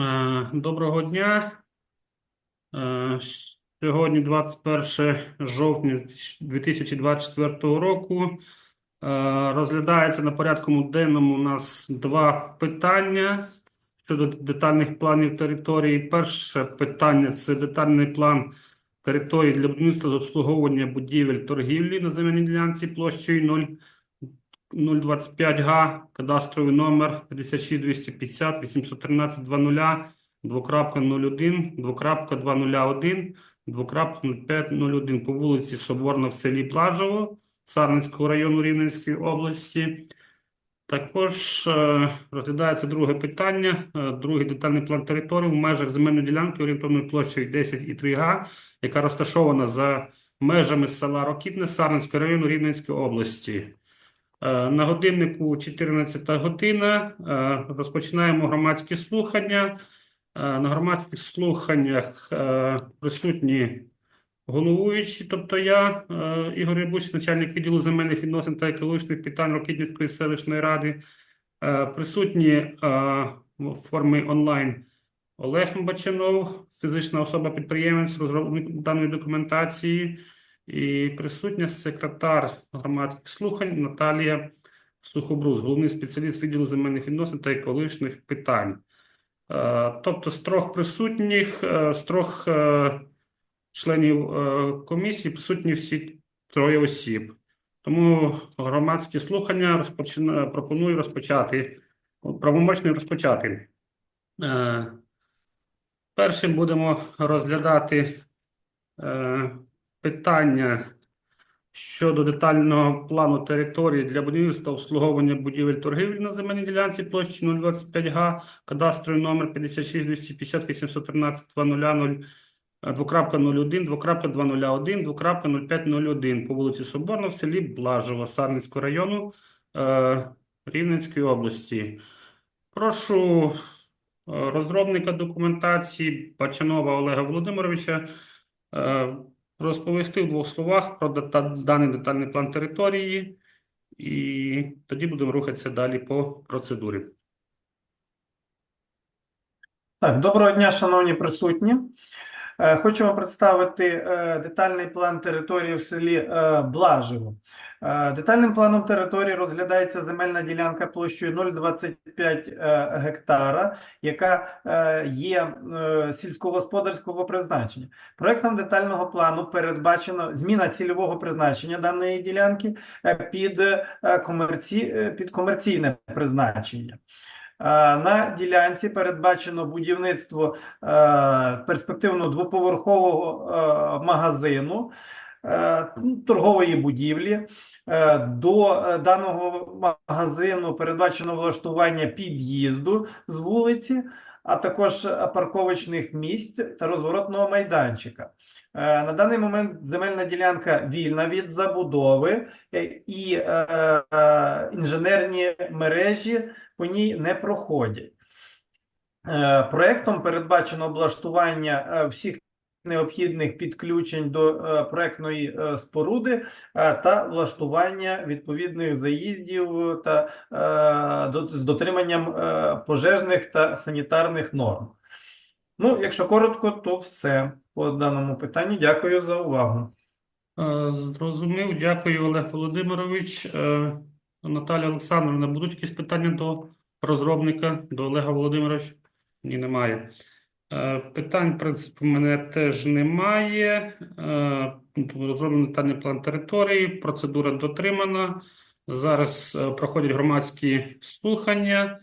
Е, Доброго дня. Е, Сьогодні 21 жовтня 2024 року. Е, Розглядається на порядку денному у нас два питання щодо детальних планів території. Перше питання – це детальний план території для будівництва та обслуговування будівель торгівлі на земельній ділянці площею 0 025 га, кадастровий номер 56250 813 20 2.01, 2.201, 2.0501 по вулиці Соборна в селі Плажево Сарненського району Рівненської області. Також е, розглядається друге питання. Е, другий детальний план території в межах земельної ділянки орієнтовною площею 10,3 га, яка розташована за межами села Рокітне Сарненського району Рівненської області. Е, На годиннику 14 година. Е, Розпочинаємо громадські слухання. Е, На громадських слуханнях присутні головуючі, тобто я, Ігор Рябуш, начальник відділу земельних відносин та екологічних питань Рокітнівської селищної ради. Присутні в формі онлайн Олег Бачанов, фізична особа-підприємець, розробник даної документації. І присутня секретар громадських слухань Наталія Сухобрус, головний спеціаліст відділу земельних відносин та екологічних питань. Е, Тобто з трьох присутніх, е, з трьох е, членів комісії присутні всі троє осіб. Тому громадські слухання розпочина... пропоную розпочати, правомочно розпочати. Першим будемо розглядати питання щодо детального плану території для будівництва обслуговування будівель торгівлі на земельній ділянці площі 025 га, кадастровий номер 56 250 813 200 2.01, 2.201, 2.0501 по вулиці Соборна в селі Блажево Сарненського району е, Рівненської області. Прошу е, розробника документації Бачанова Олега Володимировича е, розповісти в двох словах про даний детальний план території, і тоді будемо рухатися далі по процедурі. Так, доброго дня, шановні присутні. хочемо Хочу вам представити е, детальний план території в селі е, Блажево. Е, Детальним планом території розглядається земельна ділянка площею 0,25 е, гектара, яка е, є сільськогосподарського призначення. Проектом детального плану передбачено зміна цільового призначення даної ділянки під, комерці... під комерційне призначення. На ділянці передбачено будівництво перспективно двоповерхового магазину, торгової будівлі. Е, До е, даного магазину передбачено влаштування під'їзду з вулиці, а також е, парковочних місць та розворотного майданчика. Е, На даний момент земельна ділянка вільна від забудови е, і е, е, інженерні мережі по ній не проходять. Е, Проектом передбачено облаштування е, всіх необхідних підключень до е, проектної е, споруди е, та влаштування відповідних заїздів та з дотриманням пожежних та санітарних норм. Ну, якщо коротко, то все по даному питанню. Дякую за увагу. Зрозумів, дякую, Олег Володимирович. Наталя Олександровна, будуть якісь питання до розробника, до Олега Володимировича? Ні, немає. Е, Питань, в принципі, в мене теж немає. Е, Розроблений детальний план території, процедура дотримана. Зараз е, проходять громадські слухання.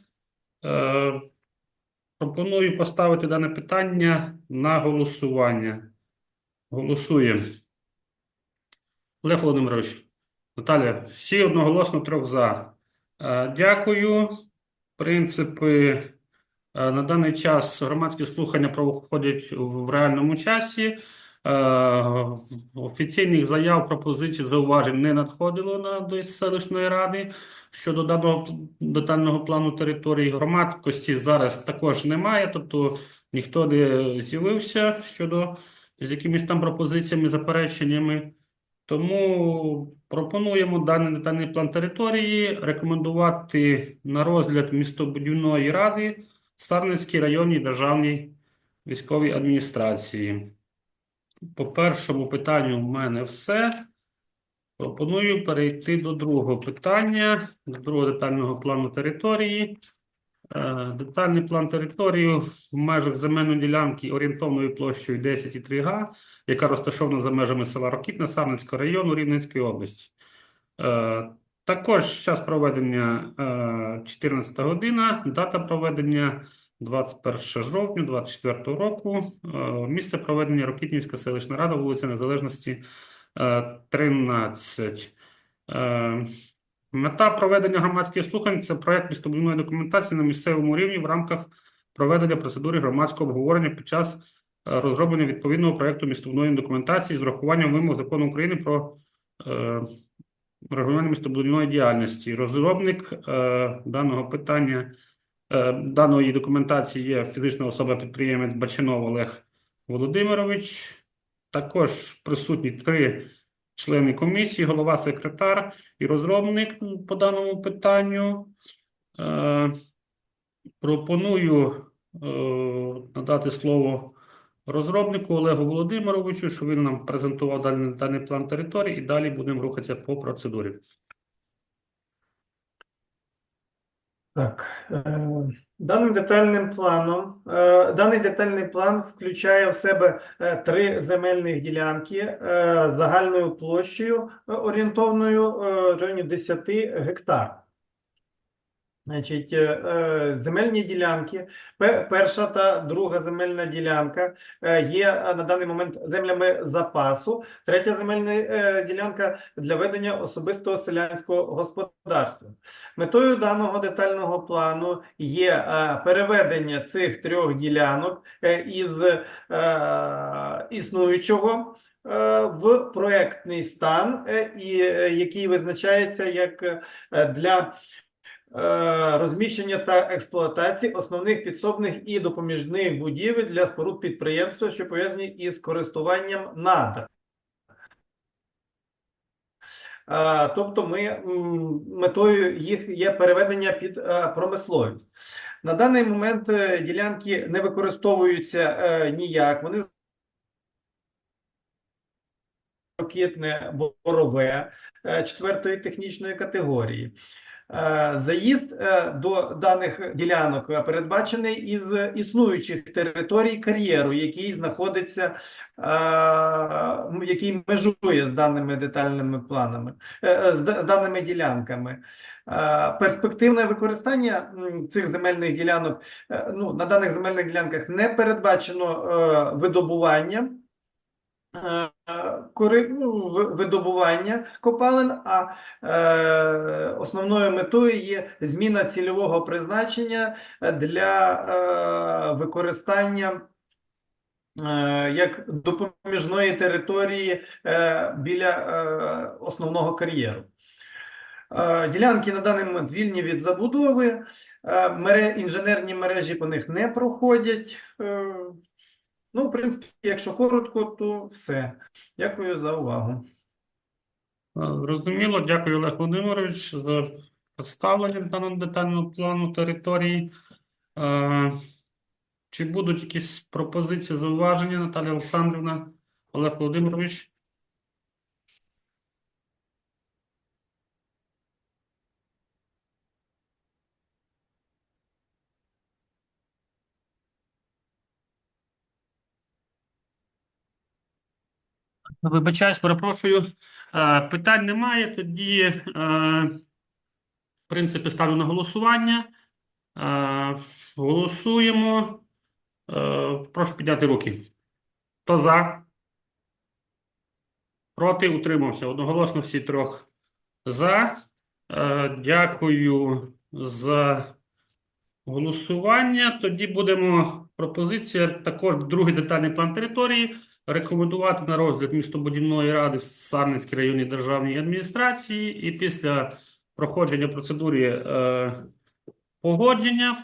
Пропоную поставити дане питання на голосування. Голосуємо. Олег Володимирович, Наталя, всі одноголосно трьох за. Дякую. Е, на даний час громадські слухання проходять в реальному часі. Е, Офіційних заяв, пропозицій, зауважень не надходило на до селищної ради щодо даного детального плану території. Громадськості зараз також немає, тобто ніхто не з'явився щодо з якимись там пропозиціями, запереченнями. Тому пропонуємо даний детальний план території рекомендувати на розгляд містобудівної ради Сарненській районній державній військовій адміністрації. По першому питанню в мене все. Пропоную перейти до другого питання, до другого детального плану території. Е, Детальний план території в межах земельної ділянки орієнтовною площею 10,3 га, яка розташована за межами села Рокітне Сарненського району Рівненської області. Е, Також час проведення е, 14 година, дата проведення 21 жовтня 2024 року, е, місце проведення Рокітнівська селищна рада, вулиця Незалежності, е, 13. Е, Мета проведення громадських слухань – це проект містобудівної документації на місцевому рівні в рамках проведення процедури громадського обговорення під час е, розроблення відповідного проекту містобудівної документації з урахуванням вимог Закону України про е, регулювання містобудівної діяльності. Розробник е, даного питання, е, даної документації є фізична особа-підприємець Бачанов Олег Володимирович. Також присутні три члени комісії, голова, секретар і розробник по даному питанню. Е, пропоную е, надати слово розробнику Олегу Володимировичу, щоб він нам презентував даний, даний план території, і далі будемо рухатися по процедурі. Так, е, даним детальним планом, е, даний детальний план включає в себе е, три земельних ділянки загальною площею орієнтовною в районі 10 гектар. Значить, е, е, земельні ділянки, перша та друга земельна ділянка е, є на даний момент землями запасу. Третя земельна ділянка для ведення особистого селянського господарства. Метою даного детального плану є переведення цих трьох ділянок із існуючого в проектний стан, який визначається як для розміщення та експлуатації основних підсобних і допоміжних будівель для споруд підприємства, що пов'язані із користуванням надр. Е, Тобто, ми метою їх є переведення під е, промисловість. На даний момент е, ділянки не використовуються е, ніяк. Вони ракетне борове е, четвертої технічної категорії. Е, Заїзд е, до даних ділянок е, передбачений із існуючих територій кар'єру, який знаходиться, який межує з даними детальними планами, з даними ділянками. Перспективне використання цих земельних ділянок, ну, на даних земельних ділянках не передбачено видобування е, кори, ну, ви- видобування копалин, а е, основною метою є зміна цільового призначення е, для е, використання е, як допоміжної території е, біля е, основного кар'єру. Е, Ділянки на даний момент вільні від забудови, е, інженерні мережі по них не проходять. Е, Ну, в принципі, якщо коротко, то все. Дякую за увагу. Зрозуміло, дякую, Олег Володимирович, за представлення даного детального плану території. Чи будуть якісь пропозиції, зауваження, Наталія Олександрівна, Олег Володимирович? Вибачаюсь, перепрошую. Е, Питань немає, тоді, е, в принципі, ставлю на голосування. Е, Голосуємо. Прошу підняти руки. Хто за? Проти? Утримався. Одноголосно всі трьох за. Дякую за голосування. Тоді будемо пропозиція також другий детальний план території рекомендувати на розгляд містобудівної ради в Сарненській районній державній адміністрації і після проходження процедури е, погодження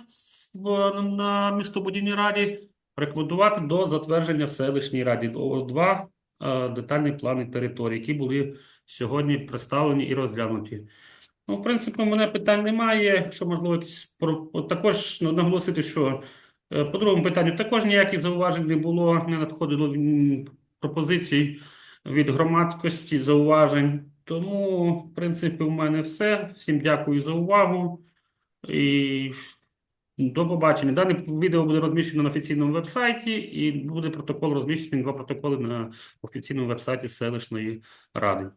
в, на містобудівній раді рекомендувати до затвердження в селищній раді два е, детальні плани території, які були сьогодні представлені і розглянуті. Ну, в принципі, у мене питань немає. Що можливо, якісь також наголосити, що по другому питанню також ніяких зауважень не було, не надходило пропозицій від громадськості, зауважень. Тому, в принципі, у мене все. Всім дякую за увагу і до побачення. Дане відео буде розміщено на офіційному вебсайті, і буде протокол розміщений, два протоколи на офіційному вебсайті селищної ради.